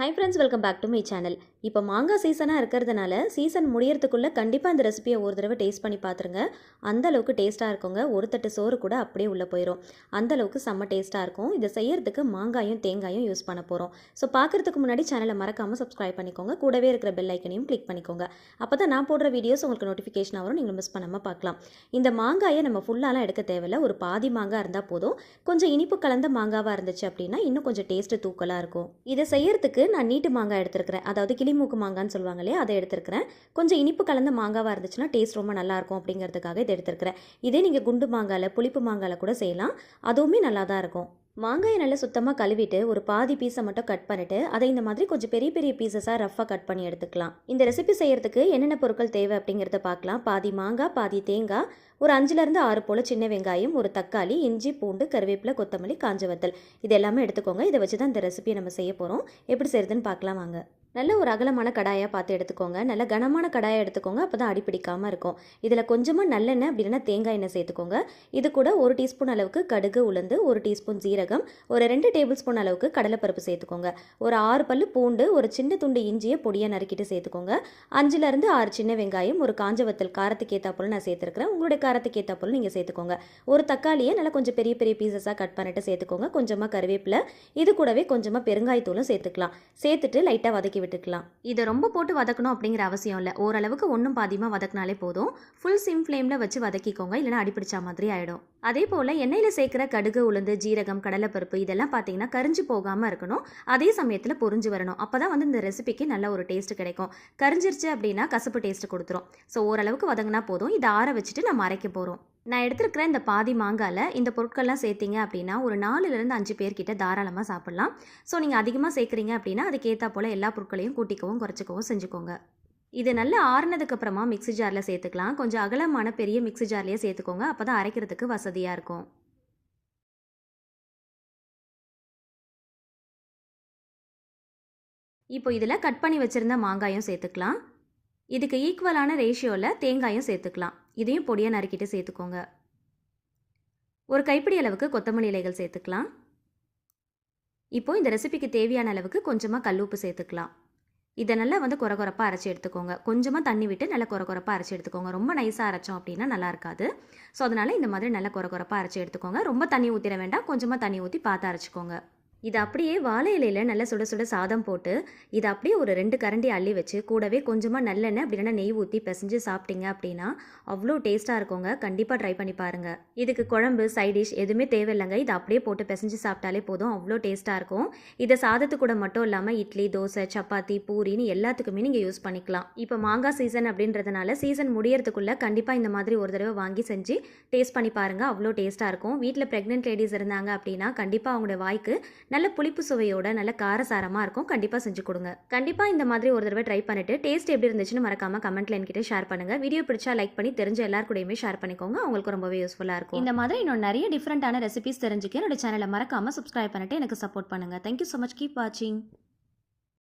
Hi friends welcome back to my channel இப்போ மாங்காய் சீசனாக இருக்கிறதுனால சீசன் முடியறதுக்குள்ளே கண்டிப்பாக அந்த ரெசிபியை ஒரு தடவை டேஸ்ட் பண்ணி பார்த்துருங்க அந்த அளவுக்கு டேஸ்ட்டாக இருக்குங்க. ஒரு தட்டு சோறு கூட அப்படியே உள்ளே போயிடும் அந்தளவுக்கு செம்ம டேஸ்ட்டாக இருக்கும். இதை செய்யறதுக்கு மாங்காயும் தேங்காயும் யூஸ் பண்ண போகிறோம் ஸோ பார்க்குறதுக்கு முன்னாடி சேனலை மறக்காமல் சப்ஸ்கிரைப் பண்ணிக்கோங்க. கூடவே இருக்கிற பெல் ஐக்கனையும் கிளிக் பண்ணிக்கோங்க. அப்போ தான் நான் போடுற வீடியோஸ் உங்களுக்கு நோட்டிஃபிகேஷன் வரும். நீங்கள் மிஸ் பண்ணாமல் பார்க்கலாம் இந்த மாங்காயை நம்ம ஃபுல்லாலாம் எடுக்க தேவையில்ல. ஒரு பாதி மாங்காய் இருந்தால் போதும். கொஞ்சம் இனிப்பு கலந்த மாங்காவாக இருந்துச்சு அப்படின்னா இன்னும் கொஞ்சம் டேஸ்ட்டு தூக்கலாக இருக்கும். இதை செய்யறதுக்கு நான் நீட்டு மாங்காய் எடுத்துருக்கிறேன். அதாவது கிளிமூக்கு மாங்கான்னு சொல்லுவாங்க இல்லையா அதை எடுத்துருக்கிறேன். கொஞ்சம் இனிப்பு கலந்த மாங்காவாக இருந்துச்சுன்னா டேஸ்ட் ரொம்ப நல்லா இருக்கும் அப்படிங்கிறதுக்காக இதை எடுத்துருக்கிறேன். இதே நீங்கள் குண்டு மாங்காயில் புளிப்பு மாங்காயில் கூட செய்யலாம். அதுவுமே நல்லா தான் இருக்கும். மாங்காயை நல்லா சுத்தமாக கழுவிட்டு ஒரு பாதி பீஸை மட்டும் கட் பண்ணிவிட்டு அதை இந்த மாதிரி கொஞ்சம் பெரிய பெரிய பீசஸாக ரஃபாக கட் பண்ணி எடுத்துக்கலாம். இந்த ரெசிபி செய்கிறதுக்கு என்னென்ன பொருட்கள் தேவை அப்படிங்கிறத பார்க்கலாம். பாதி மாங்காய் பாதி தேங்காய் ஒரு அஞ்சுலேருந்து ஆறு போல் சின்ன வெங்காயம் ஒரு தக்காளி இஞ்சி பூண்டு கருவேப்பிலை கொத்தமல்லி காஞ்ச வத்தல். இது எல்லாமே எடுத்துக்கோங்க. இதை வச்சு தான் இந்த ரெசிபியை நம்ம செய்ய போகிறோம் எப்படி செய்கிறதுன்னு பார்க்கலாம் வாங்க. நல்ல ஒரு அகலமான கடாயாக பார்த்து எடுத்துக்கோங்க. நல்ல கனமான கடாயை எடுத்துக்கோங்க. அப்போ தான் அடிப்பிடிக்காமல் இருக்கும். இதில் கொஞ்சமாக நல்லெண்ணெய் அப்படி தேங்காய் எண்ணெய் சேர்த்துக்கோங்க. இது கூட ஒரு டீஸ்பூன் அளவுக்கு கடுகு உளுந்து ஒரு டீஸ்பூன் ஜீரகம் ஒரு ரெண்டு டேபிள் ஸ்பூன் அளவுக்கு கடலைப்பருப்பு சேர்த்துக்கோங்க. ஒரு ஆறு பல்லு பூண்டு ஒரு சின்ன துண்டு இஞ்சியை பொடியாக நறுக்கிட்டு சேர்த்துக்கோங்க. அஞ்சுலேருந்து ஆறு சின்ன வெங்காயம் ஒரு காஞ்ச வத்தல் காரத்துக்கு ஏற்றா போல் நான் சேர்த்துருக்கிறேன். உங்களுடைய காரத்துக்கு ஏற்றா போல் நீங்கள் சேர்த்துக்கோங்க. ஒரு தக்காளியை நல்லா கொஞ்சம் பெரிய பெரிய பீசஸாக கட் பண்ணிட்டு சேர்த்துக்கோங்க. கொஞ்சமாக கருவேப்பிலை இது கூடவே கொஞ்சமாக பெருங்காயத்தூளும் சேர்த்துக்கலாம். சேர்த்துட்டு லைட்டாக வதக்கி விட்டுக்கலாம். இதை ரொம்ப போட்டு வதக்கணும் அப்படிங்கிற அவசியம் இல்லை. ஓரளவுக்கு ஒன்றும் பாதியமாக வதக்கினாலே போதும். ஃபுல் சிம் ஃப்ளேமில் வச்சு வதக்கிக்கோங்க. இல்லைனா அடிப்பிடிச்சா மாதிரி ஆகிடும் அதே போல் எண்ணெயில் சேர்க்குற கடுகு உளுந்து ஜீரகம் கடலைப்பருப்பு இதெல்லாம் பார்த்தீங்கன்னா கரிஞ்சு போகாமல் இருக்கணும். அதே சமயத்தில் பொரிஞ்சு வரணும். அப்போ தான் வந்து இந்த ரெசிபிக்கு நல்ல ஒரு டேஸ்ட் கிடைக்கும். கரிஞ்சிருச்சு அப்படின்னா கசப்பு டேஸ்ட் கொடுத்துரும். ஸோ ஓரளவுக்கு வதங்கினா போதும். இதை ஆற வச்சுட்டு நம்ம அரைக்க போகிறோம் நான் எடுத்திருக்கிற இந்த பாதி மாங்காயில் இந்த பொருட்கள்லாம் சேர்த்திங்க அப்படின்னா ஒரு நாலுலேருந்து அஞ்சு பேர்கிட்ட தாராளமாக சாப்பிட்லாம். ஸோ நீங்கள் அதிகமாக சேர்க்குறீங்க அப்படின்னா அதுக்கேற்றா போல் எல்லா பொருட்களையும் கூட்டிக்கவும் குறைச்சிக்கவும் செஞ்சுக்கோங்க. இது நல்லா ஆறுனதுக்கு அப்புறமா மிக்ஸி ஜாரில் சேர்த்துக்கலாம். கொஞ்சம் அகலமான பெரிய மிக்ஸி ஜார்லேயே சேர்த்துக்கோங்க. அப்போ தான் அரைக்கிறதுக்கு வசதியாக இருக்கும். இப்போ இதில் கட் பண்ணி வச்சுருந்த மாங்காயும் சேர்த்துக்கலாம். இதுக்கு ஈக்குவலான ரேஷியோவில் தேங்காயும் சேர்த்துக்கலாம். இதையும் பொடியாக நறுக்கிட்டு சேர்த்துக்கோங்க. ஒரு கைப்பிடி அளவுக்கு கொத்தமல்லி இலைகள் சேர்த்துக்கலாம். இப்போ இந்த ரெசிபிக்கு தேவையான அளவுக்கு கொஞ்சமாக கல்லுப்பு சேர்த்துக்கலாம். இதை நல்லா வந்து குறகுறப்பாக அரைச்சி எடுத்துக்கோங்க. கொஞ்சமாக தண்ணி விட்டு நல்லா குறகுறப்பாக அரைச்சி எடுத்துக்கோங்க. ரொம்ப நைஸாக அரைச்சோம் அப்படின்னா நல்லா இருக்காது. ஸோ அதனால் இந்த மாதிரி நல்லா குறகுறப்பாக அரைச்சி எடுத்துக்கோங்க. ரொம்ப தண்ணி ஊற்றிட வேண்டாம். கொஞ்சமாக தண்ணி ஊற்றி பார்த்து அரைச்சிக்கோங்க. இது அப்படியே வாழை இலையில் நல்லா சுட சுட சாதம் போட்டு இதை அப்படியே ஒரு ரெண்டு கரண்டி அள்ளி வச்சு கூடவே கொஞ்சமாக நல்லெண்ணெய் அப்படி நெய் ஊற்றி பிசைஞ்சு சாப்பிட்டீங்க அப்படின்னா அவ்வளோ டேஸ்ட்டாக இருக்குங்க. கண்டிப்பாக ட்ரை பண்ணி பாருங்கள் இதுக்கு குழம்பு சைட் டிஷ் எதுவுமே தேவையில்லைங்க. இதை அப்படியே போட்டு பிசைஞ்சு சாப்பிட்டாலே போதும். அவ்வளோ டேஸ்ட்டாக இருக்கும். இதை சாதத்து கூட மட்டும் இல்லாமல் இட்லி தோசை சப்பாத்தி பூரின்னு எல்லாத்துக்குமே நீங்கள் யூஸ் பண்ணிக்கலாம். இப்போ மாங்காய் சீசன் அப்படின்றதுனால சீசன் முடியறதுக்குள்ளே கண்டிப்பாக இந்த மாதிரி ஒரு தடவை வாங்கி செஞ்சு டேஸ்ட் பண்ணி பாருங்கள் அவ்வளோ டேஸ்ட்டாக இருக்கும். வீட்டில் ப்ரெக்னென்ட் லேடிஸ் இருந்தாங்க அப்படின்னா கண்டிப்பாக அவங்களோட வாய்க்கு நல்ல புளிப்பு சுவையோட நல்ல காரசாரமாக இருக்கும். கண்டிப்பாக செஞ்சு கொடுங்க. கண்டிப்பாக இந்த மாதிரி ஒரு தடவை ட்ரை பண்ணிட்டு டேஸ்ட் எப்படி இருந்துச்சுன்னு மறக்காம கமெண்ட்ல என்கிட்ட ஷேர் பண்ணுங்க. வீடியோ பிடிச்சா லைக் பண்ணி தெரிஞ்ச எல்லார் ஷேர் பண்ணிக்கோங்க. அவங்களுக்கு ரொம்பவே யூஸ்ஃபுல்லாக இருக்கும். இந்த மாதிரி இன்னும் நிறைய டிஃப்ரெண்டான ரெசிபிஸ் தெரிஞ்சுக்க என்னோட சேனலை மறக்காம சப்ஸ்கிரைப் பண்ணிட்டு எனக்கு சப்போர்ட் பண்ணுங்க. தேங்க்யூ ஸோ மச் கீப் வாட்சிங்